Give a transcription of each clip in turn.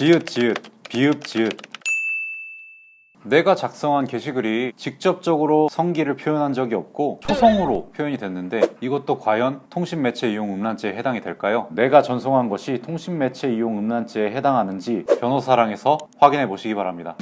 지읒 지읒 비읍 지읒 내가 작성한 게시글이 직접적으로 성기를 표현한 적이 없고 초성으로 표현이 됐는데 이것도 과연 통신매체 이용 음란죄에 해당이 될까요? 내가 전송한 것이 통신매체 이용 음란죄에 해당하는지 변호사랑에서 확인해 보시기 바랍니다.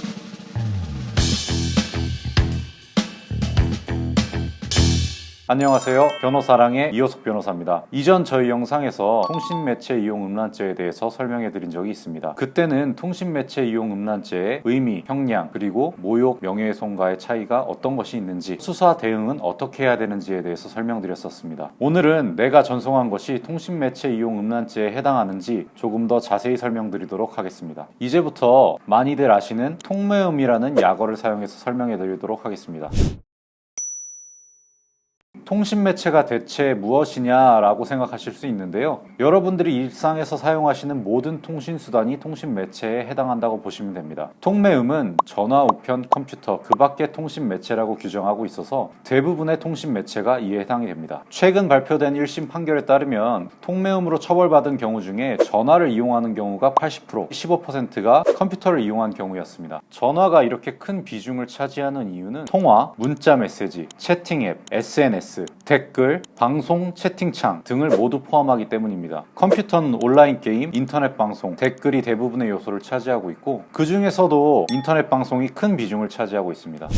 안녕하세요. 변호사랑의 이호석 변호사입니다. 이전 저희 영상에서 통신 매체 이용 음란죄에 대해서 설명해 드린 적이 있습니다. 그때는 통신 매체 이용 음란죄의 의미, 형량, 그리고 모욕, 명예훼손과의 차이가 어떤 것이 있는지, 수사 대응은 어떻게 해야 되는지에 대해서 설명드렸었습니다. 오늘은 내가 전송한 것이 통신 매체 이용 음란죄에 해당하는지 조금 더 자세히 설명드리도록 하겠습니다. 이제부터 많이들 아시는 통매음이라는 약어를 사용해서 설명해 드리도록 하겠습니다. 통신 매체가 대체 무엇이냐라고 생각하실 수 있는데요. 여러분들이 일상에서 사용하시는 모든 통신 수단이 통신 매체에 해당한다고 보시면 됩니다. 통매음은 전화, 우편, 컴퓨터 그 밖의 통신 매체라고 규정하고 있어서 대부분의 통신 매체가 이에 해당이 됩니다. 최근 발표된 1심 판결에 따르면 통매음으로 처벌받은 경우 중에 전화를 이용하는 경우가 80%, 15%가 컴퓨터를 이용한 경우였습니다. 전화가 이렇게 큰 비중을 차지하는 이유는 통화, 문자 메시지, 채팅 앱, SNS, 댓글, 방송, 채팅창 등을 모두 포함하기 때문입니다. 컴퓨터는 온라인 게임, 인터넷 방송, 댓글이 대부분의 요소를 차지하고 있고 그 중에서도 인터넷 방송이 큰 비중을 차지하고 있습니다.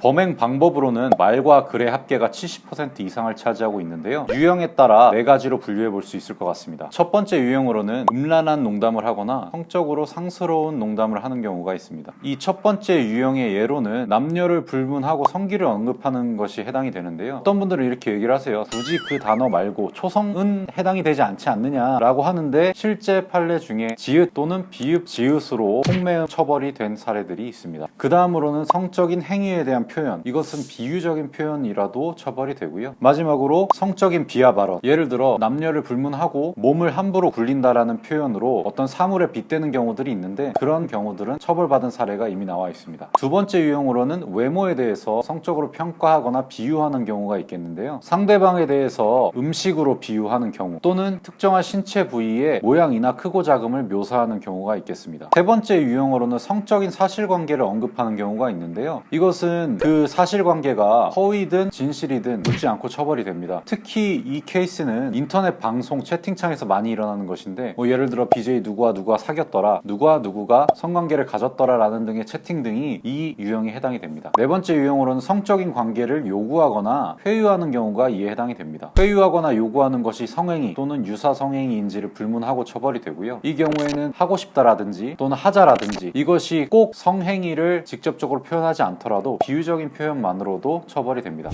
범행 방법으로는 말과 글의 합계가 70% 이상을 차지하고 있는데요. 유형에 따라 네 가지로 분류해 볼 수 있을 것 같습니다. 첫 번째 유형으로는 음란한 농담을 하거나 성적으로 상스러운 농담을 하는 경우가 있습니다. 이 첫 번째 유형의 예로는 남녀를 불문하고 성기를 언급하는 것이 해당이 되는데요. 어떤 분들은 이렇게 얘기를 하세요. 굳이 그 단어 말고 초성은 해당이 되지 않지 않느냐라고 하는데 실제 판례 중에 지읒 또는 비읍 지읒으로 통매음 처벌이 된 사례들이 있습니다. 그 다음으로는 성적인 행위에 대한 표현 이것은 비유적인 표현이라도 처벌이 되고요. 마지막으로 성적인 비하 발언 예를 들어 남녀를 불문하고 몸을 함부로 굴린다라는 표현으로 어떤 사물에 빗대는 경우들이 있는데 그런 경우들은 처벌받은 사례가 이미 나와 있습니다. 두 번째 유형으로는 외모에 대해서 성적으로 평가하거나 비유하는 경우가 있겠는데요. 상대방에 대해서 음식으로 비유하는 경우 또는 특정한 신체 부위의 모양이나 크고 작음을 묘사하는 경우가 있겠습니다. 세 번째 유형으로는 성적인 사실관계를 언급하는 경우가 있는데요. 이것은 그 사실관계가 허위든 진실이든 묻지 않고 처벌이 됩니다. 특히 이 케이스는 인터넷 방송 채팅창에서 많이 일어나는 것인데 뭐 예를 들어 BJ 누구와 누구가 사귀었더라 누구와 누구가 성관계를 가졌더라 라는 등의 채팅 등이 이 유형에 해당이 됩니다. 네 번째 유형으로는 성적인 관계를 요구하거나 회유하는 경우가 이에 해당이 됩니다. 회유하거나 요구하는 것이 성행위 또는 유사 성행위인지를 불문하고 처벌이 되고요. 이 경우에는 하고 싶다라든지 또는 하자라든지 이것이 꼭 성행위를 직접적으로 표현하지 않더라도 비유 적인 표현만으로도 처벌이 됩니다.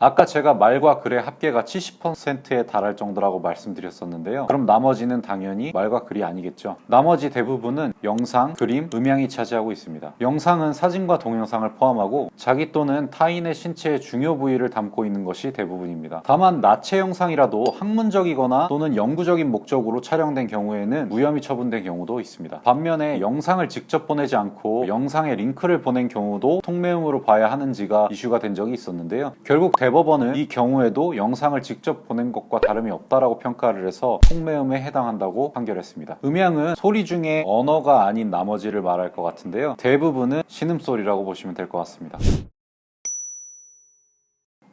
아까 제가 말과 글의 합계가 70%에 달할 정도라고 말씀드렸었는데요. 그럼 나머지는 당연히 말과 글이 아니겠죠. 나머지 대부분은 영상, 그림, 음향이 차지하고 있습니다. 영상은 사진과 동영상을 포함하고 자기 또는 타인의 신체의 중요 부위를 담고 있는 것이 대부분입니다. 다만 나체 영상이라도 학문적이거나 또는 연구적인 목적으로 촬영된 경우에는 무혐의 처분된 경우도 있습니다. 반면에 영상을 직접 보내지 않고 영상의 링크를 보낸 경우도 통매음으로 봐야 하는지가 이슈가 된 적이 있었는데요. 결국 대법 원은 이 경우에도 영상을 직접 보낸 것과 다름이 없다라고 평가를 해서 통매음에 해당한다고 판결했습니다. 음향은 소리 중에 언어가 아닌 나머지를 말할 것 같은데요. 대부분은 신음소리라고 보시면 될 것 같습니다.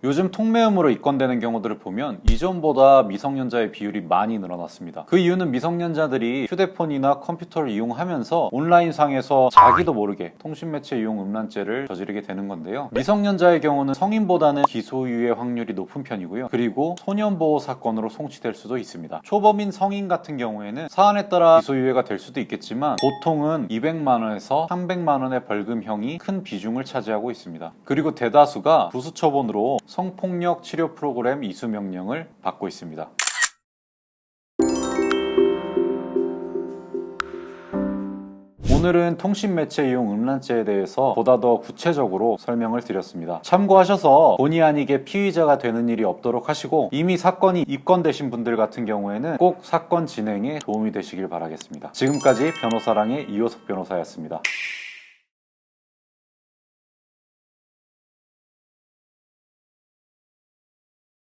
요즘 통매음으로 입건되는 경우들을 보면 이전보다 미성년자의 비율이 많이 늘어났습니다. 그 이유는 미성년자들이 휴대폰이나 컴퓨터를 이용하면서 온라인상에서 자기도 모르게 통신매체 이용 음란죄를 저지르게 되는 건데요. 미성년자의 경우는 성인보다는 기소유예 확률이 높은 편이고요. 그리고 소년보호 사건으로 송치될 수도 있습니다. 초범인 성인 같은 경우에는 사안에 따라 기소유예가 될 수도 있겠지만 보통은 200만원에서 300만원의 벌금형이 큰 비중을 차지하고 있습니다. 그리고 대다수가 부수처분으로 성폭력 치료 프로그램 이수 명령을 받고 있습니다. 오늘은 통신 매체 이용 음란죄에 대해서 보다 더 구체적으로 설명을 드렸습니다. 참고하셔서 본의 아니게 피의자가 되는 일이 없도록 하시고 이미 사건이 입건되신 분들 같은 경우에는 꼭 사건 진행에 도움이 되시길 바라겠습니다. 지금까지 변호사랑의 이호석 변호사였습니다.